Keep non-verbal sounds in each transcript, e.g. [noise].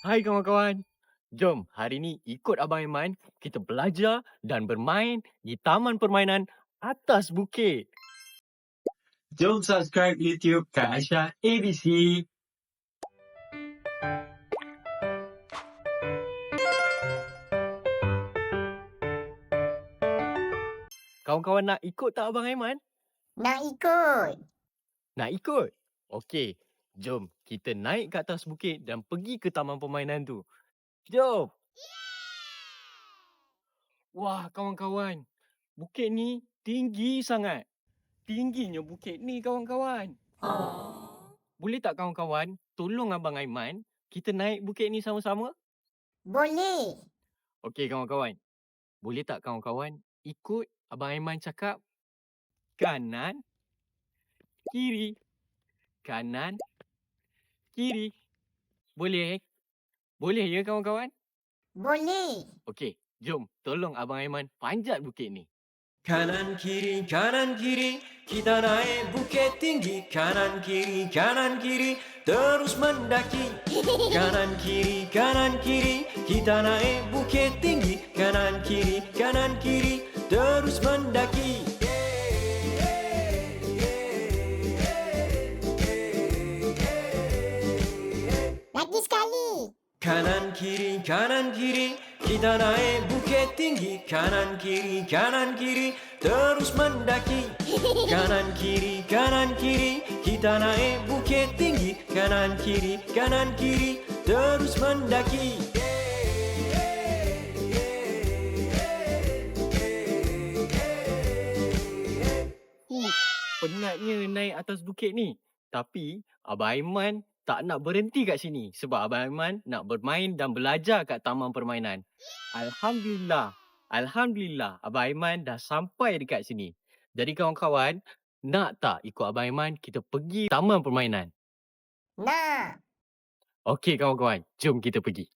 Hai kawan-kawan. Jom hari ni ikut Abang Aiman kita belajar dan bermain di taman permainan atas bukit. Jom subscribe YouTube Kak Aisyah ABC. Kawan-kawan nak ikut tak Abang Aiman? Nak ikut. Nak ikut? Okey, jom kita naik ke atas bukit dan pergi ke taman permainan tu. Jom! Wah kawan-kawan, bukit ni tinggi sangat. Tingginya bukit ni kawan-kawan. Boleh tak kawan-kawan tolong Abang Aiman kita naik bukit ni sama-sama? Boleh. Okey kawan-kawan. Boleh tak kawan-kawan ikut Abang Aiman cakap kanan, kiri, kanan, kiri. Boleh? Boleh ya kawan-kawan? Boleh. Okey, jom tolong Abang Aiman panjat bukit ni. Kanan kiri kanan kiri kita naik bukit tinggi kanan kiri kanan kiri terus mendaki [laughs] kanan kiri kanan kiri kita naik bukit tinggi kanan kiri kanan kiri terus mendaki Kanan kiri kanan kiri kita naik bukit tinggi. Kanan kiri kanan kiri terus mendaki. Kanan kiri kanan kiri kita naik bukit tinggi. Kanan kiri kanan kiri terus mendaki. Uh, penatnya naik atas bukit ni. Tapi Abang Aiman tak nak berhenti kat sini sebab Abang Aiman nak bermain dan belajar kat taman permainan. Alhamdulillah. Alhamdulillah Abang Aiman dah sampai dekat sini. Jadi kawan-kawan, nak tak ikut Abang Aiman kita pergi taman permainan? Nak. Okey kawan-kawan, jom kita pergi.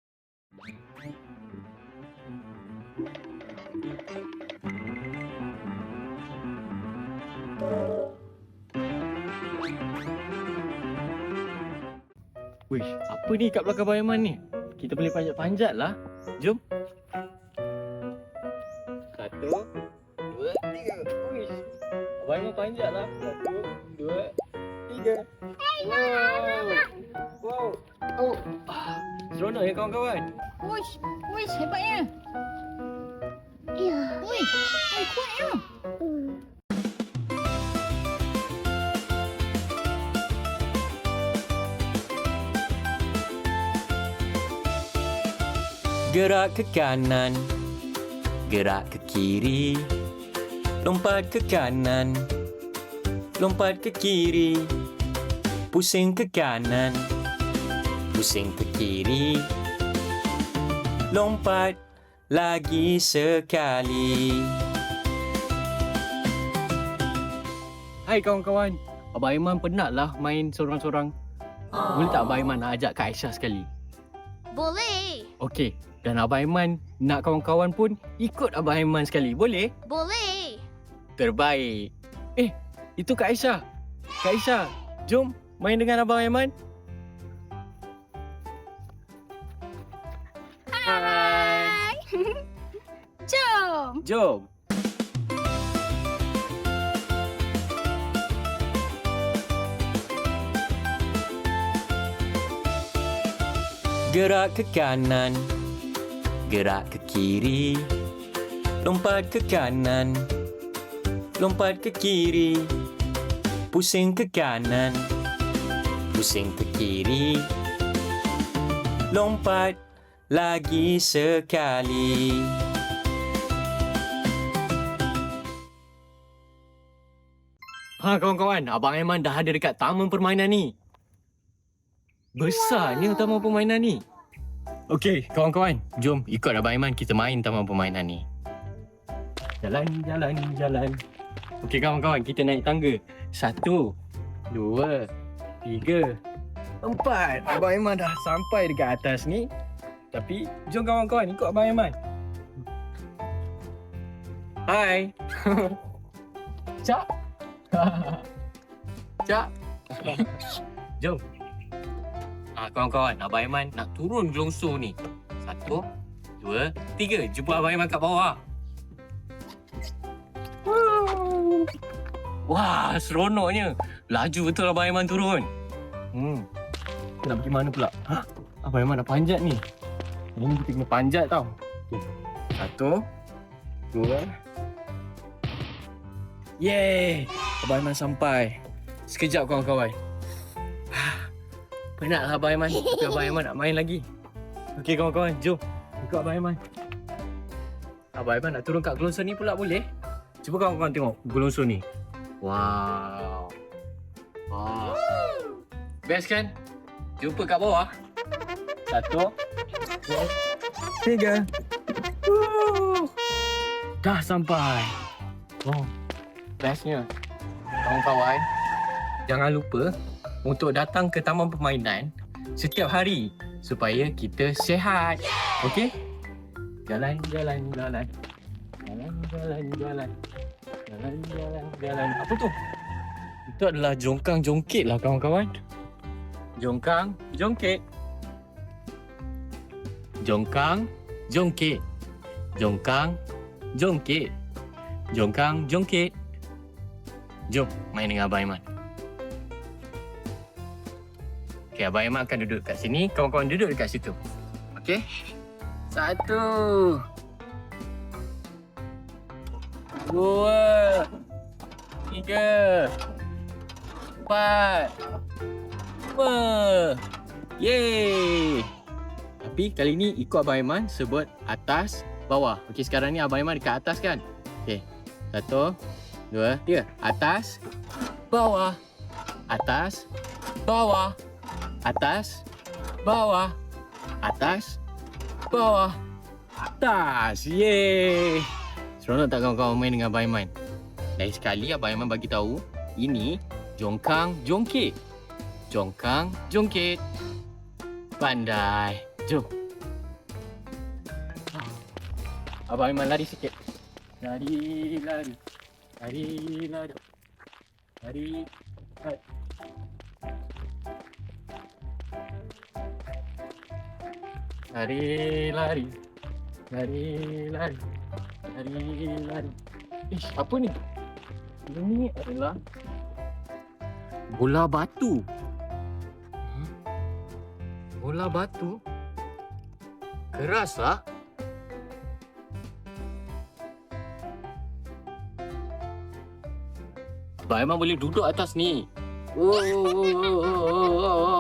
Wish, apa ni kat belakang Abang Aiman ni? Kita boleh panjat-panjat lah. Jom. Satu, dua, tiga. Wish. Abang Aiman panjat lah. Satu, dua, tiga. Wow. Wow. Oh. Ah, seronok ya kawan-kawan. Uish, uish, hebatnya. Ya. Uish, oi, kuat ya. Gerak ke kanan Gerak ke kiri Lompat ke kanan Lompat ke kiri Pusing ke kanan Pusing ke kiri Lompat lagi sekali Hai kawan-kawan. Abang Aiman penat lah main sorang-sorang. Boleh tak Abang Aiman nak ajak Kak Aisyah sekali? Boleh. Okey. Dan Abang Aiman nak kawan-kawan pun ikut Abang Aiman sekali. Boleh? Boleh. Terbaik. Eh, itu Kak Aisyah. Kak Aisyah, jom main dengan Abang Aiman. Hai. [laughs] Jom. Jom. Gerak ke kanan Gerak ke kiri. Lompat ke kanan. Lompat ke kiri. Pusing ke kanan. Pusing ke kiri. Lompat lagi sekali. Ha kawan-kawan, Abang Aiman dah ada dekat taman permainan ni. Besarnya taman permainan ni. Okey, kawan-kawan, jom ikut Abang Aiman kita main taman permainan ni. Jalan, jalan, jalan. Okey kawan-kawan, kita naik tangga. Satu, dua, tiga, empat. Abang Aiman dah sampai dekat atas ni. Tapi, jom kawan-kawan ikut Abang Aiman. Hai. Cak. [laughs] Cak. Jom. Ah, kawan-kawan, Abang Aiman nak turun gelongsor ni. Satu, dua, tiga. Jumpa Abang Aiman kat bawah. Wah, seronoknya. Laju betul Abang Aiman turun. Hmm. Nak pergi mana pula? Ha? Abang Aiman nak panjat ni. Ini kita kena panjat tau. Okay. Satu, dua. Yeay! Abang Aiman sampai. Sekejap kawan-kawan. Penatlah Abang Aiman. [laughs] Tapi Abang Aiman nak main lagi. Okey kawan-kawan, jom. Ikut Abang Aiman. Abang Aiman nak turun kat gelongsor ni pula boleh? Cuba kawan-kawan tengok gelongsor ni. Wow. Wow. Best kan? Jumpa kat bawah. Satu. Dua. Tiga. Woo. Dah sampai. Oh. Bestnya. Kawan-kawan. Jangan lupa untuk datang ke taman permainan setiap hari supaya kita sihat. Okey? Jalan, jalan, jalan. Jalan, jalan, jalan. Jalan, jalan, jalan. Apa tu? Itu adalah jongkang jongkit lah kawan-kawan. Jongkang jongkit. Jongkang jongkit. Jongkang jongkit. Jongkang jongkit. Jom main dengan Abang Aiman. Okey, Abang Aiman akan duduk kat sini. Kawan-kawan duduk dekat situ. Okey? Satu. Dua. Tiga. Empat. Lima. Yeay. Tapi kali ni ikut Abang Aiman sebut atas, bawah. Okey, sekarang ni Abang Aiman dekat atas kan? Okey. Satu. Dua. Tiga. Atas. Bawah. Atas. Bawah. Atas. Bawah. Atas. Bawah. Atas. Yeay. Seronok tak kawan-kawan main dengan Abang Aiman? Lain sekali Abang Aiman bagi tahu ini jongkang jongkit. Jongkang jongkit. Pandai. Jom. Abang Aiman lari sikit. Lari, lari. Lari, lari. Lari. lari. Lari lari. Lari lari. Lari lari. Ish apa ni? Ini adalah Bola batu. Hmm? Bola batu? Keras lah Abang memang boleh duduk atas ni. Oh oh oh oh oh oh oh.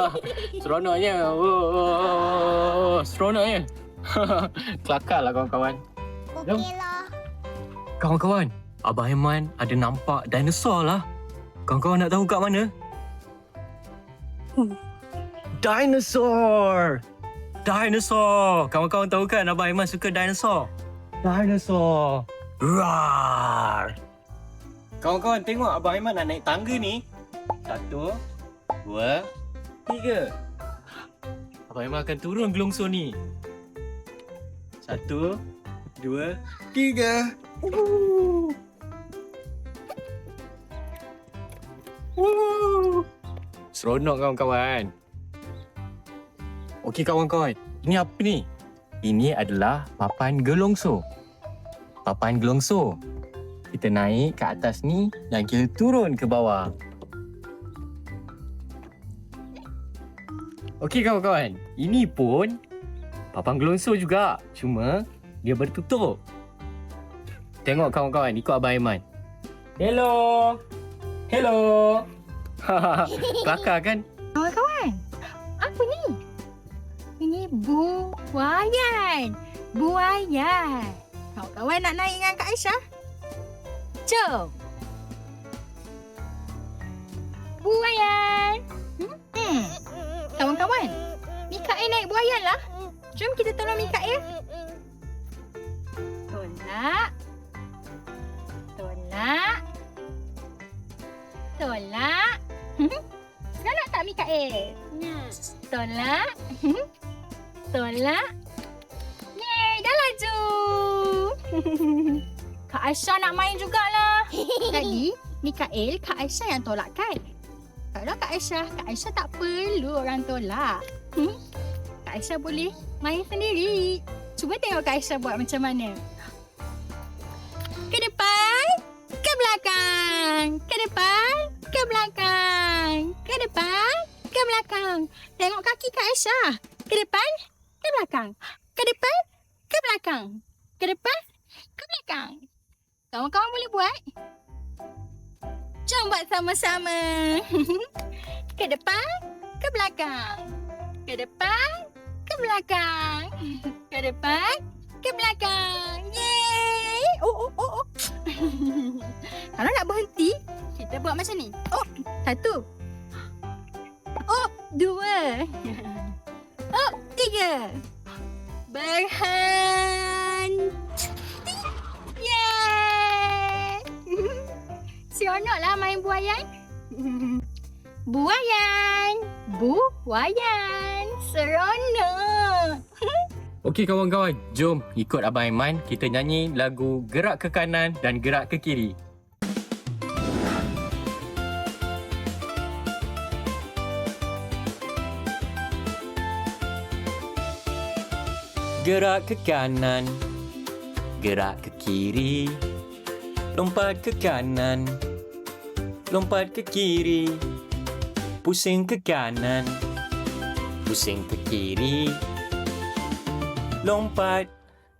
[laughs] Seronoknya. Oh, oh, oh, oh. Seronoknya. [laughs] Kelakar lah kawan-kawan. Jom. Okey lah. Kawan-kawan, Abang Aiman ada nampak dinosaur lah. Kawan-kawan nak tahu kat mana? Dinosaur! Dinosaur! Kawan-kawan tahu kan Abang Aiman suka dinosaur? Dinosaur! Roar! Kawan-kawan tengok Abang Aiman nak naik tangga ni. Satu, dua, tiga. Abang Aiman akan turun gelongsor ni. Satu, dua, tiga. Woo. Seronok kawan-kawan. Okey kawan-kawan, ini apa ni? Ini adalah papan gelongsor. Papan gelongsor. Kita naik ke atas ni dan kita turun ke bawah. Okey kawan-kawan, ini pun papan gelongsor juga. Cuma dia bertutup. Tengok kawan-kawan, ikut Abang Aiman. Hello. Hello. [laughs] Kelakar kan? Kawan-kawan, apa ni? Ini buayan. Buayan. Kawan-kawan nak naik dengan Kak Aisyah? Jom. Buayan. Hmm. Kawan-kawan, Mikael naik buayan lah. Jom kita tolong Mikael. Tolak. Tolak. Tolak. Galak tak Mikael? Tolak. Tolak. Yeay, dah laju. [laughs] Kak Aisyah nak main jugalah. [laughs] Tadi, Mikael Kak Aisyah yang tolakkan. Kak Tengoklah Kak Aisyah. Kak Aisyah tak perlu orang tolak. Hmm? Kak Aisyah boleh main sendiri. Cuba tengok Kak Aisyah buat macam mana. Ke depan, ke belakang. Ke depan, ke belakang. Ke depan, ke belakang. Tengok kaki Kak Aisyah. Ke depan, ke belakang. Ke depan, ke belakang. Ke depan, ke belakang. Kawan-kawan boleh buat? Jom buat sama-sama. [laughs] ke depan, ke belakang. Ke depan, ke belakang. [laughs] Ke depan, ke belakang. Yeay! Oh, oh, oh, oh. [laughs] Kalau nak berhenti, kita buat macam ni. Oh, satu. Oh, dua. Oh, tiga. Berhenti. Seronok lah main buayan. [laughs] Buayan. Buayan. Seronok. [laughs] Okey kawan-kawan, jom ikut Abang Aiman kita nyanyi lagu Gerak ke kanan dan gerak ke kiri. Gerak ke kanan Gerak ke kiri Lompat ke kanan Lompat ke kiri Pusing ke kanan. Pusing ke kiri Lompat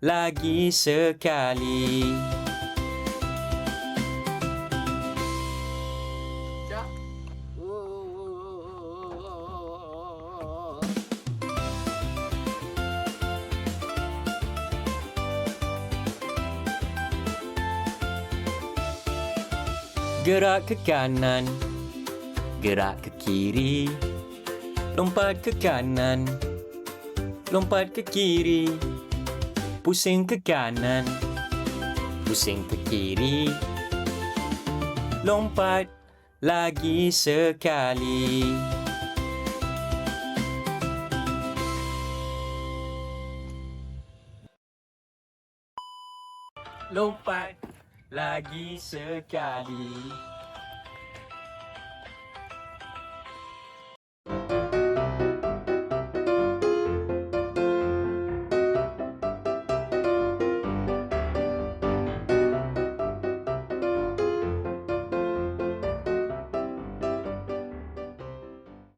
lagi sekali Gerak ke kanan. Gerak ke kiri. Lompat ke kanan. Lompat ke kiri. Pusing ke kanan. Pusing ke kiri. Lompat lagi sekali. Lompat lagi sekali